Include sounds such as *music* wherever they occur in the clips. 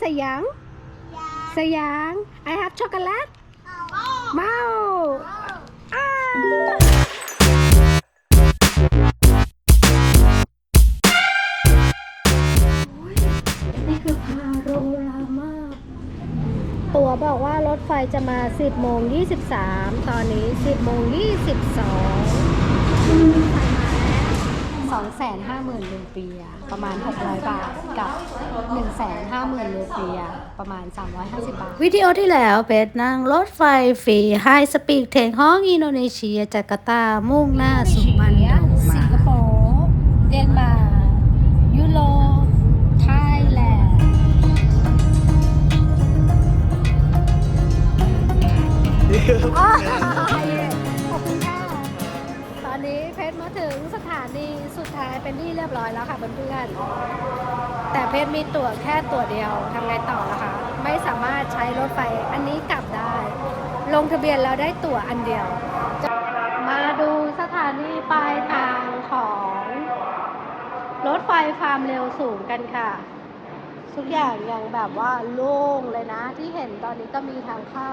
sayang sayang I have chocolate wow ah โอ้ยนี่คือพาโรรามาตั๋วบอกว่ารถไฟจะมา 10โมง23 ตอนนี้ 10โมง22 2 5 0 0 0 0รูปีอะประมาณ 600 บาท กับ1 5 0 0 0 0รูปีอะประมาณ 350 บาท วิดีโอที่แล้วเพชรนั่งรถไฟฟรีไฮสปีดเทงห้องอินโดนีเซียจาการ์ตามุ่งหน้าสู่บันดงสิมางคโปร์เดนมาร์กยุโรปไทยแลนด์านีสุดท้ายเป็นที่เรียบร้อยแล้วค่ะเพื่อนๆ แต่เพชรมีตั๋วแค่ตั๋วเดียวทำไงต่อล่ะคะ ไม่สามารถใช้รถไฟอันนี้กลับได้ ลงทะเบียนแล้วได้ตั๋วอันเดียว มาดูสถานีปลายทางของรถไฟความเร็วสูงกันค่ะ ทุกอย่างยังแบบว่าโล่งเลยนะที่เห็นตอนนี้ก็มีทางเข้า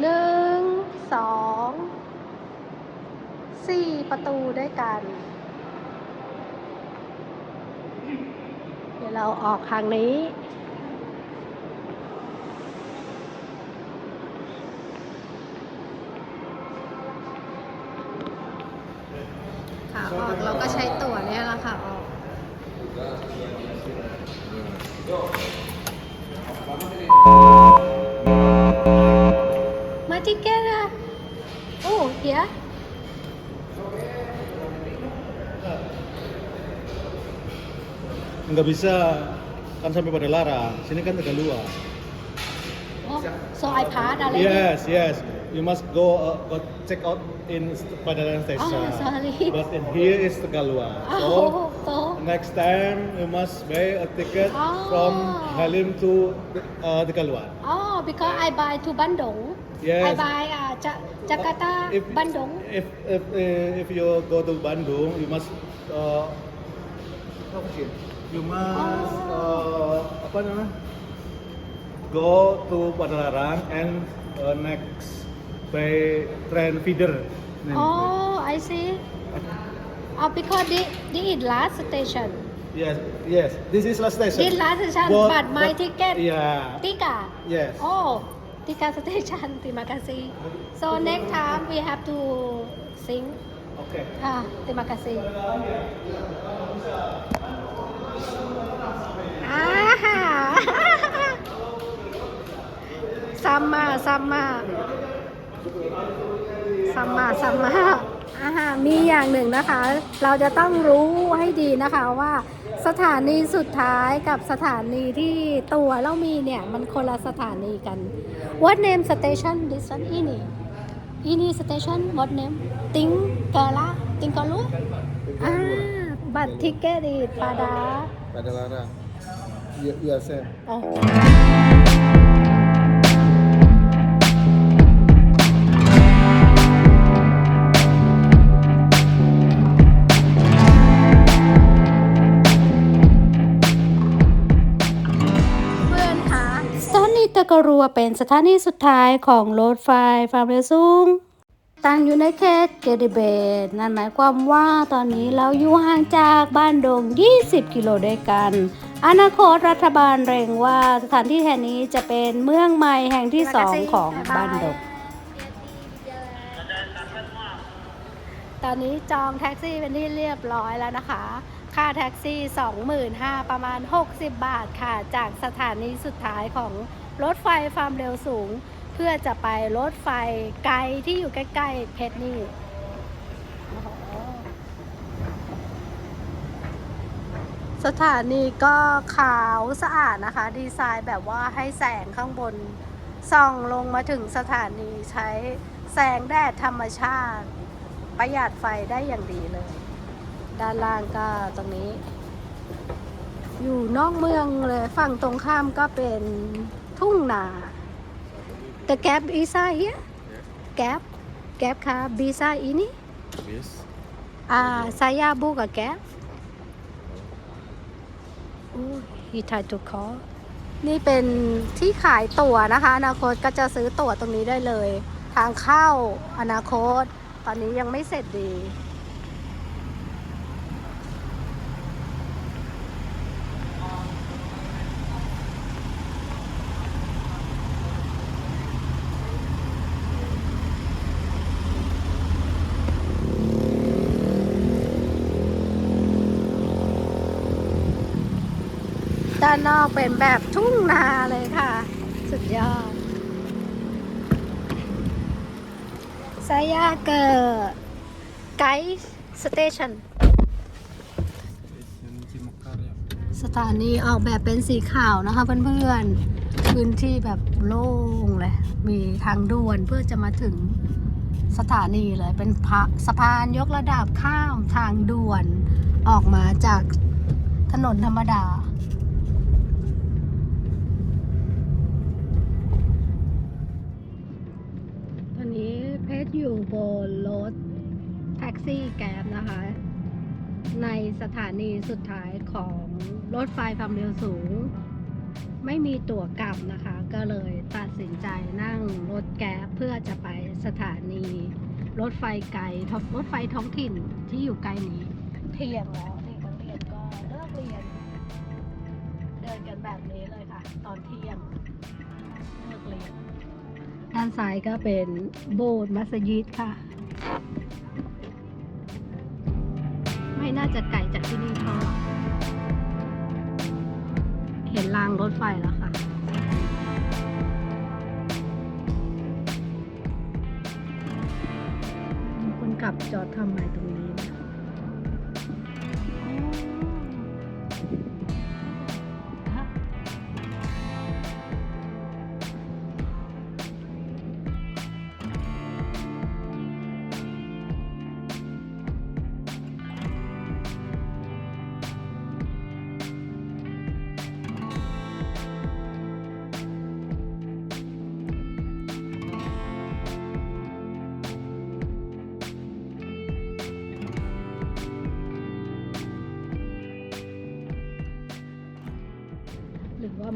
หนึ่งสอง สี่ประตูด้วยกัน เดี๋ยวเราออกทางนี้ค่ะออกเราก็ใช้ตั๋วเนี่ยแหละค่ะออกมาติเกะโอ้เฮีย nggak bisa kan sampai pada Lara sini kan Tegaluar โอ้ so I pass อะไร yes yes you must go uh, go check out in Padalarang station Oh, sorry. but in here is Tegaluar โอ้ so โต next time you must buy a ticket Oh. from Halim to uh, Tegaluar อ๋อ because I buy to Bandung Yes. I buy อ่าจะจาการ์ตา if บันดง if if uh, if you go to Bandung you must uh, cuma uh, apa namanya go to Padalarang and uh, next by train feeder. Oh, I see. Oh, because the the last station. Yes, yes. This is last station. The last station, but, but my but, ticket. Yeah. Tika. Yes. Oh, Tika station. *laughs* Terima kasih. So next time we have to sing. Okay. Ah, terima kasih. Ah, sama sama sama sama อ่ามีอย่างหนึ่งนะคะ เราจะต้องรู้ให้ดีนะคะว่าสถานีสุดท้ายกับสถานีที่ตัวเรามีเนี่ย มันคนละสถานีกัน What name station this one อีนี่อีนี่ station what name ติงกาลาติงกาลุอ่าบัตรทิเกตอีปาดา Padalarang yes อ๋อเพื่อนคะสถานีตะกรัวเป็นสถานีสุดท้ายของรถไฟความเร็วสูง ตั้งอยู่ในเขตเกดิเบตนั่นหมายความว่าตอนนี้เราอยู่ห่างจากบ้านดง 20 กิโลด้วยกัน อนาคตรัฐบาลเร่งว่าสถานที่แห่งนี้จะเป็นเมืองใหม่แห่งที่สองของบ้านดง ตอนนี้จองแท็กซี่เป็นที่เรียบร้อยแล้วนะคะ ค่าแท็กซี่ 25,000ประมาณ 60 บาทค่ะ จากสถานีสุดท้ายของรถไฟความเร็วสูง เพื่อจะไปรถไฟไกลที่อยู่ใกล้ๆเพชรนี่สถานีก็ขาวสะอาดนะคะ ดีไซน์แบบว่าให้แสงข้างบน ส่องลงมาถึงสถานีใช้แสงแดดธรรมชาติ ประหยัดไฟได้อย่างดีเลย ด้านล่างก็ตรงนี้ อยู่นอกเมืองเลยฝั่งตรงข้ามก็เป็นทุ่งนา The gap is here gap gap ค่ะ bisa ini yes ah saya buka gap oh he tried to call นี่เป็นที่ขายตั๋วนะคะ อนาคตก็จะซื้อตั๋วตรงนี้ได้เลย ทางเข้าอนาคต ตอนนี้ยังไม่เสร็จดี เป็นแบบทุ่งนาเลยค่ะ สุดยอดซายาเกอร์ไกด์สเตชันสถานีออกแบบเป็นสีขาวนะคะเพื่อนๆ พื้นที่แบบโล่งเลย มีทางด่วนเพื่อจะมาถึงสถานีเลยเป็นสะพานยกระดับข้ามทางด่วนออกมาจากถนนธรรมดา ตอน อยู่บนรถแท็กซี่แกร็บนะคะ ในสถานีสุดท้ายของรถไฟความเร็วสูง ไม่มีตั๋วกลับนะคะ ก็เลยตัดสินใจนั่งรถแก๊บเพื่อจะไปสถานีรถไฟไกลท้องรถไฟท้องถิ่นที่อยู่ใกลนี้เที่ยงแล้วเด็กนักเรียนก็เลิกเรียน เดินกันแบบนี้เลยค่ะ ตอนเที่ยงเลิกเรียน ด้านซ้ายก็เป็นโบสถ์มัสยิดค่ะ ไม่น่าจะไกลจากที่นี่เท่าไหร่เห็นรางรถไฟแล้วค่ะ คนกลับจอดทำไมตรง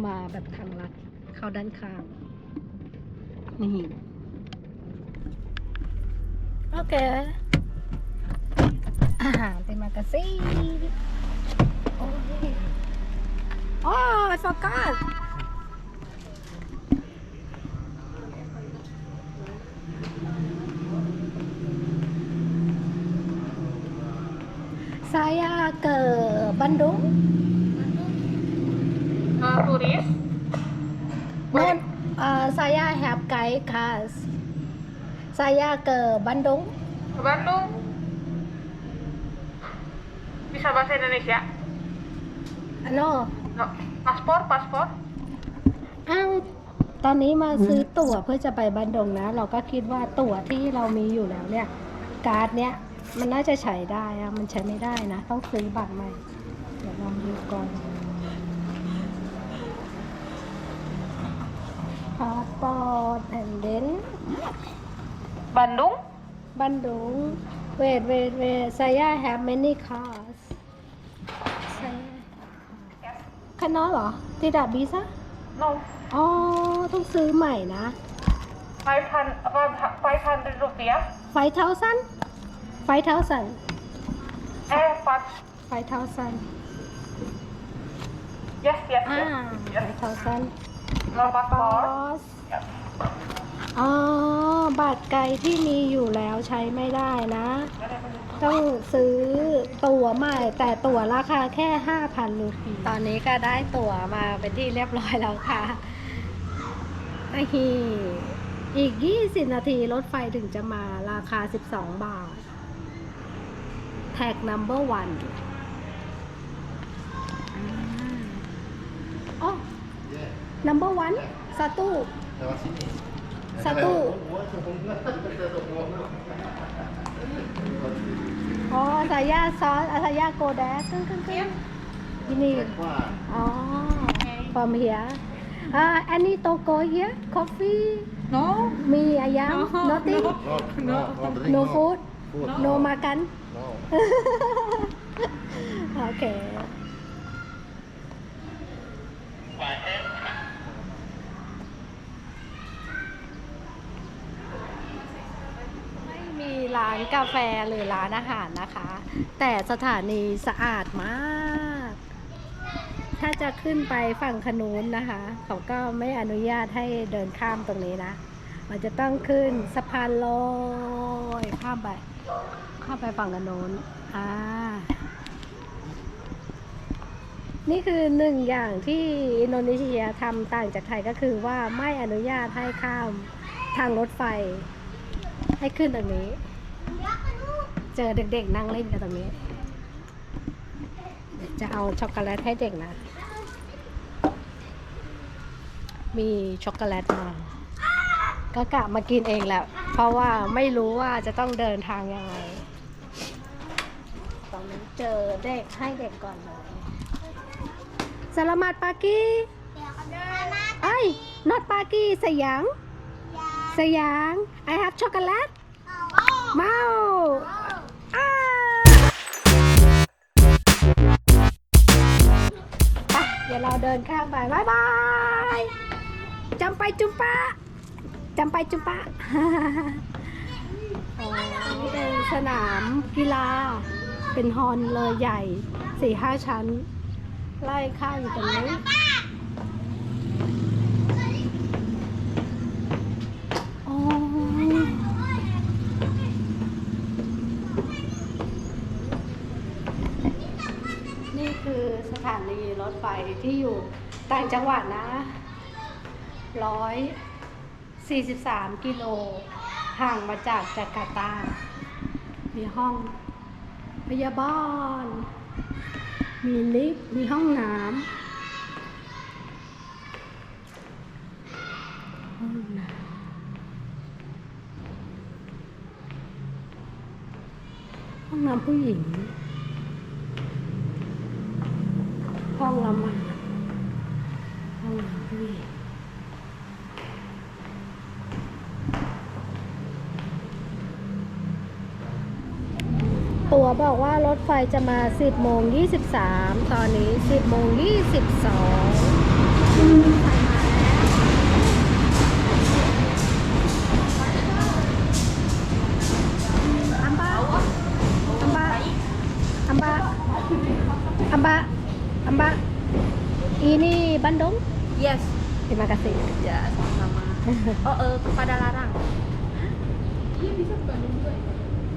มาแบบทางลัดเข้าด้านข้าง นี่ โอเค อาหารเป็นมากาซี่โอ้ยโอ้ย forgot saya ke Bandung Uh, turis No, uh, saya have guide cars. Saya ke Bandung. ke Bandung bisa bahasa Indonesia No, no. paspor paspor อ้าวตอนนี้มาซื้อตั๋วเพื่อจะไปบันดงนะ เราก็คิดว่าตั๋วที่เรามีอยู่แล้วเนี่ย การ์ดเนี้ยมันน่าจะใช้ได้อะมันใช้ไม่ได้นะ ต้องซื้อบัตรใหม่ เดี๋ยวลองดูก่อน พาสปอร์ต and then Bandung Bandung wait wait wait saya have many cars saya คันน้อยเหรอ tidak bisa no อ๋อ ต้องซื้อใหม่นะ 500 apa 500 rupiah ไฟเท้าสั้นไฟเท้าสั้น eh pas ไฟเท้าสั้น yes yes อ่า yes ไฟเท้าสั้น no บอ paspor สอ๋อ บัตรไกลที่มีอยู่แล้วใช้ไม่ได้นะ ต้องซื้อตั๋วใหม่ แต่ตั๋วราคาแค่ 5,000รูปีตอนนี้ก็ได้ตั๋วมาเป็นที่เรียบร้อยแล้วค่ะไอ้ฮีอีก 20 นาทีรถไฟถึงจะมาราคา 12 บาท แท็ก number one อ๋อ number one satu. Satu. Oh saya sos saya goda keng keng keng ini. Oh from here uh, any toko here? Coffee? No. Mie ayam? Nothing? No no food? No makan? *laughs* Okay กาแฟหรือร้านอาหารนะคะ แต่สถานีสะอาดมาก ถ้าจะขึ้นไปฝั่งขนูนนะคะ เขาก็ไม่อนุญาตให้เดินข้ามตรงนี้นะ มันจะต้องขึ้นสะพานลอยข้ามไป ข้ามไปฝั่งขนูนอ่านี่คือหนึ่งอย่างที่อินโดนีเซียทำต่างจากไทยก็คือว่าไม่อนุญาตให้ข้ามทางรถไฟ ให้ขึ้นตรงนี้ เจอเด็กๆนั่งเล่นกันตรงนี้เดี๋ยวจะเอาช็อกโกแลตให้เด็กนะ มีช็อกโกแลตมาก็กะมากินเองแหละ เพราะว่าไม่รู้ว่าจะต้องเดินทางยังไง ตอนนี้เจอเด็กให้เด็กก่อนเลย Selamat pagi. Ay, not pagi, sayang. Sayang, I have chocolate. Mau. Ah. ดี๋ยวเราเดินข้ามไปบายบายจำไปจุมปะจำไปจุมปะอ๋อนี่เป็นสนามกีฬา เป็นฮอนเลยใหญ่สี่ห้าชั้น ไล่ข้างอยู่ตรงนี้ อ๋อ นี่คือส ถานีรถไฟที่อยู่ต่างจังหวัดนะร้อยสี่สิบสามกิโลห่างมาจากจาการ์ตา มีห้องพยาบาล มีลิฟต์ มีห้องน้ำห้องน้ำห้องน้ำผู้หญิง ห้องละหมาดห้องน้ำผู้หญิงตัวบอกว่ารถไฟจะมา 10โมง23 ตอนนี้ 10โมง22 Bandung Yes. terima kasih Ya, sama-sama. *laughs* Oh, eh, kepada Larang.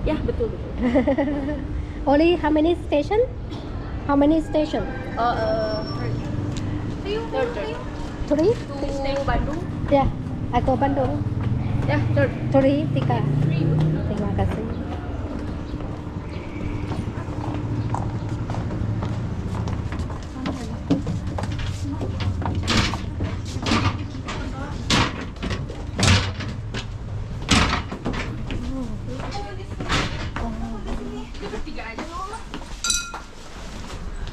Ya, betul betul. *laughs* only how many station how many station Oh, eh, third, third. three To Bandung. ya I go Bandung Ya, third. three tiga terima kasih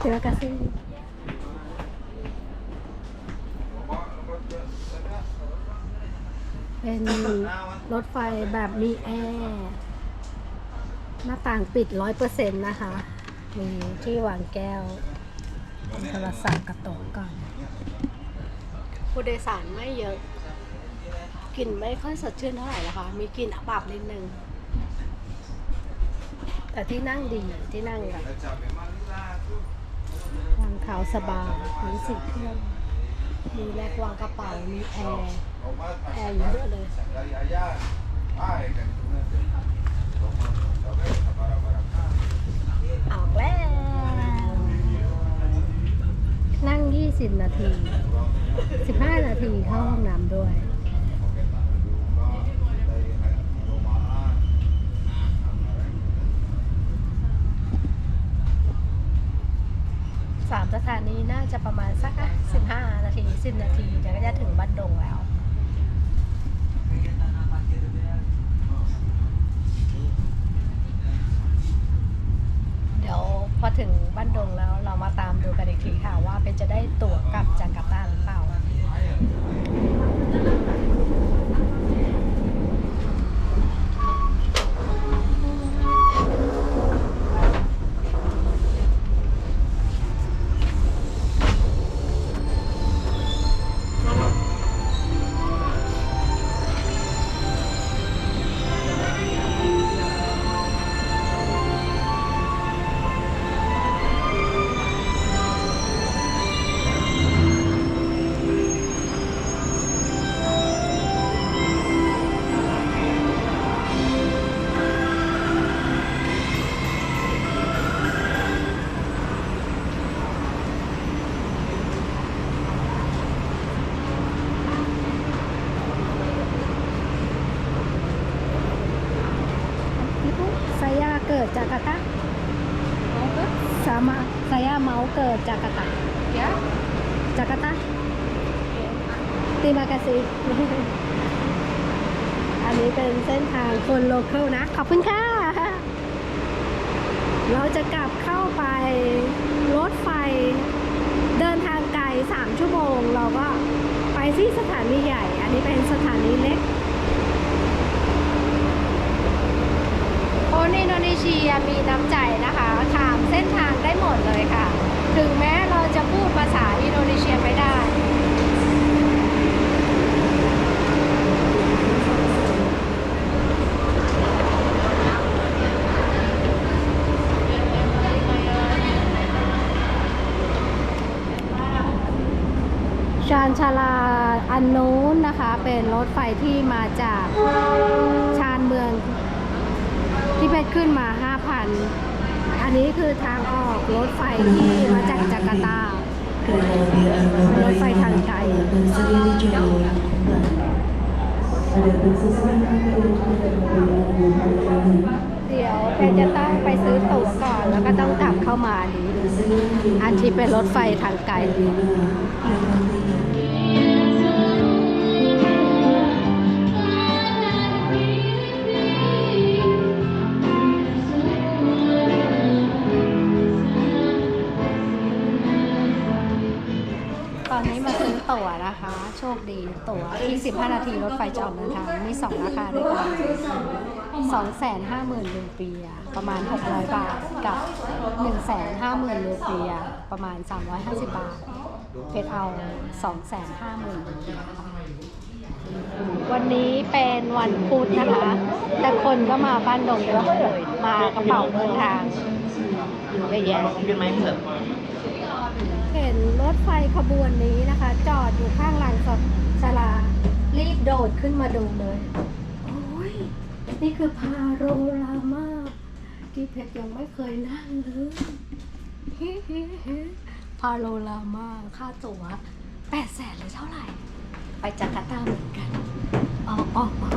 Terima kasih. เป็นรถไฟแบบมีแอร์หน้าต่างปิดร้อยเปอร์เซ็นต์นะคะ มีที่วางแก้ว โทรศัพท์กระโต๊ะก่อน ผู้โดยสารไม่เยอะ กลิ่นไม่ค่อยสดชื่นเท่าไหร่นะคะ มีกลิ่นอับๆนิดนึง แต่ที่นั่งดีที่นั่งแบบ ขาวสบายมีสีเครื่องมีแรกวางกระเป๋า มีแอร์ แอร์เยอะเลยออกแล้ว นั่ง 20 นาที 15 นาทีเข้าห้องน้ำด้วย สามสถานีน่าจะประมาณสักอะ สิบนาทีเดี๋ยวก็จะถึงบ้านดงแล้ว ke Jakarta. Ya. Jakarta. Terima kasih อันนี้เป็นเส้นทางคนโลเคอลนะ ขอบคุณค่ะ เราจะกลับเข้าไปรถไฟ เดินทางไกล 3 ชั่วโมง เราก็ไปที่สถานีใหญ่ อันนี้เป็นสถานีเล็ก คนอินโดนีเซียมีน้ำใจนะคะถามเส้นทางได้หมดเลยค่ะ ถึงแม้เราจะพูดภาษาอินโดนีเซียไม่ได้ ชานชาลาอันนู้นนะคะ เป็นรถไฟที่มาจากชานเมืองที่เพชรขึ้นมา 5,000 อันนี้คือทางออกรถไฟที่มาจากจาการ์ตารถไฟทางไกลเดี๋ยวเพรจะต้องไปซื้อตั๋วก่อนแล้วก็ต้องกลับเข้ามาอันนี้อันที่เป็นรถไฟทางไกล ตั๋วนะคะ โชคดีตั๋วที่ 15 นาทีรถไฟจะออกเดินทาง มี 2 ราคาด้วยกัน250,000รูปียประมาณ 600 บาท กับ 150,000รูปียประมาณ 350 บาทเพชรเอา 250,000รูปียค่ะวันนี้เป็นวันพุธนะคะ แต่คนก็มาบ้านดงเยอะเลย มากระเป๋าเดินทางเยอะแยะ เห็นรถไฟขบวนนี้นะคะ จอดอยู่ข้างลานสดสลา รีบโดดขึ้นมาดูเลย โอ้ย นี่คือพาโรรามาที่เพชรยังไม่เคยนั่งเลยพาโรรามาค่าตั๋วแปดแสนหรือเท่าไหร่ ไปจาการ์ตาเหมือนกันอออ๋ออ๋ออ๋อ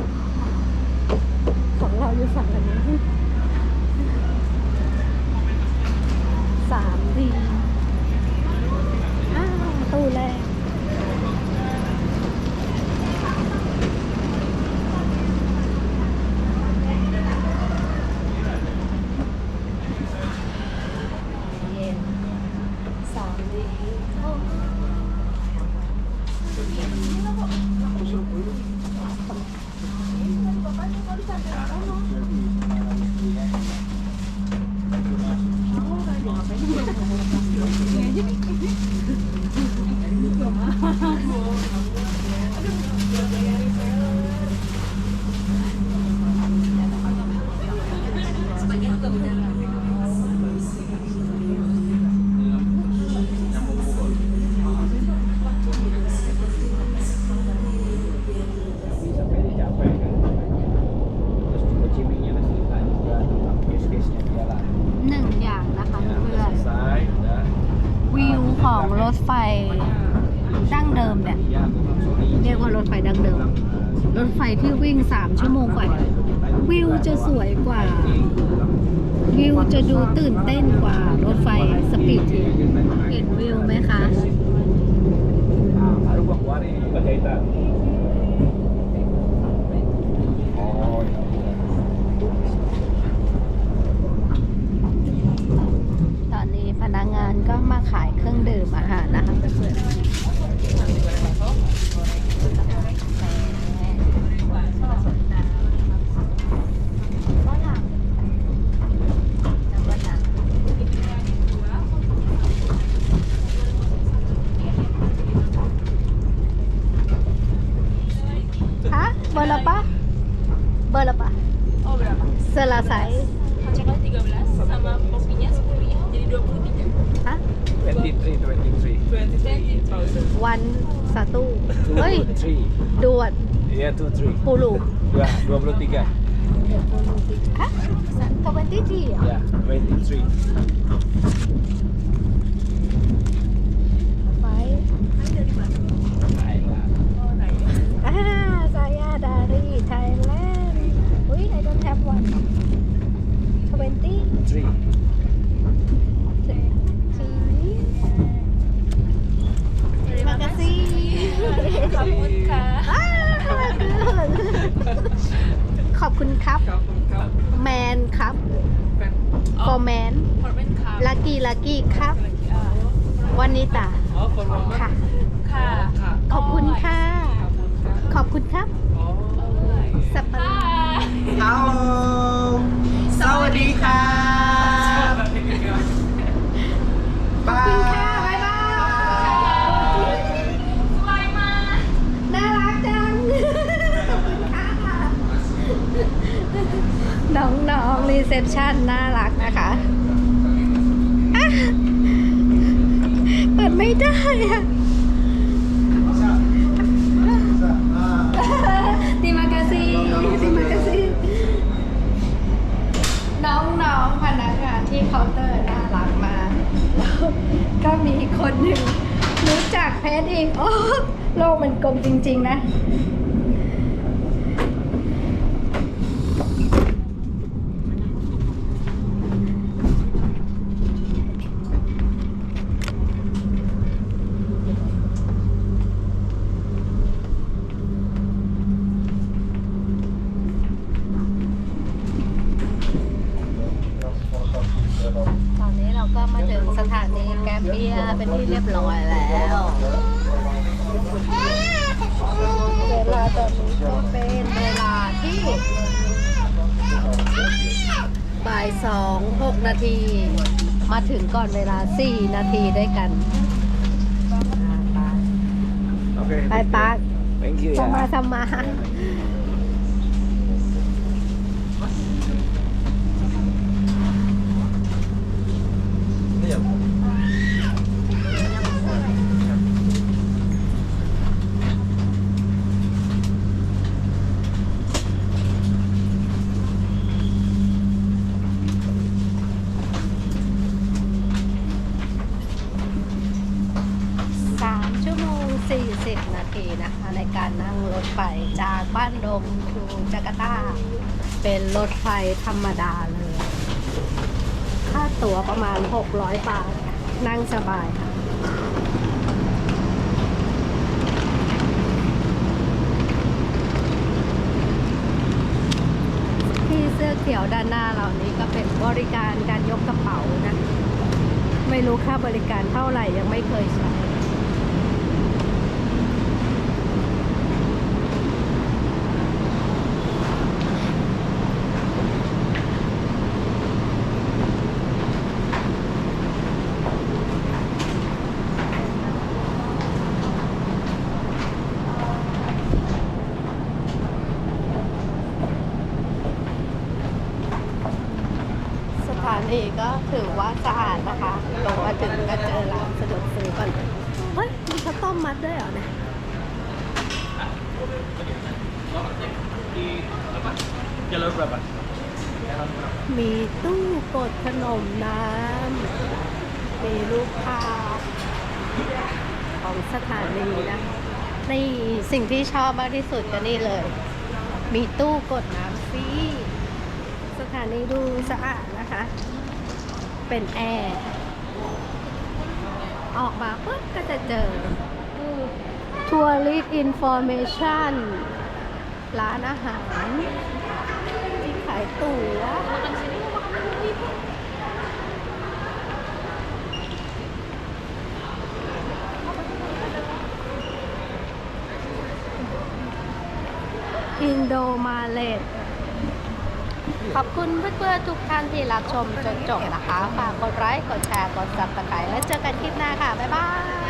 มจริง ๆ นะ ตอนนี้เราก็มาถึงสถานีแกมเบียเป็นที่เรียบร้อยแล้วเวลาตอนนี้ก็เป็นเวลาที่บ่ายสองหกนาที มาถึงก่อนเวลาสี่นาทีด้วยกัน Okay. ไปปัก thank you สมาสมา สามชั่วโมง 40 นาทีนะคะ ในการนั่งรถ ไฟจากบ้านดงทูจาการ์ตา เป็นรถไฟธรรมดาเลย ค่าตั๋วประมาณ 600 บาท นั่งสบายค่ะที่เสื้อเขียวด้านหน้าเรานี้ก็เป็นบริการการยกกระเป๋านะ ไม่รู้ค่าบริการเท่าไหร่ยังไม่เคยใช้ สถานีก็ถือว่าสะอาดนะคะลงมาถึงก็เจอร้านสะดวกซื้อก่อนเลยเฮ้ย มีข้าวต้มมัดด้วยเหรอเนี่ย Jalur berapa? มีตู้กดขนมน้ำ มีรูปภาพของสถานีนะ นี่สิ่งที่ชอบมากที่สุดก็นี่เลย มีตู้กดน้ำฟรีสถานีดูสะอาดนะคะ เป็นแอร์ออกมาปุ๊บก็จะเจอทัวริสอินฟอร์เมชันร้านอาหารที่ขายตั๋ว อินโดมาเลดขอบคุณเพื่อนๆทุกท่านที่รับชมจนจบนะคะ ฝากกดไลค์ กดแชร์ กดซับสไครต์แล้วเจอกันคลิปหน้าค่ะ บ๊ายบาย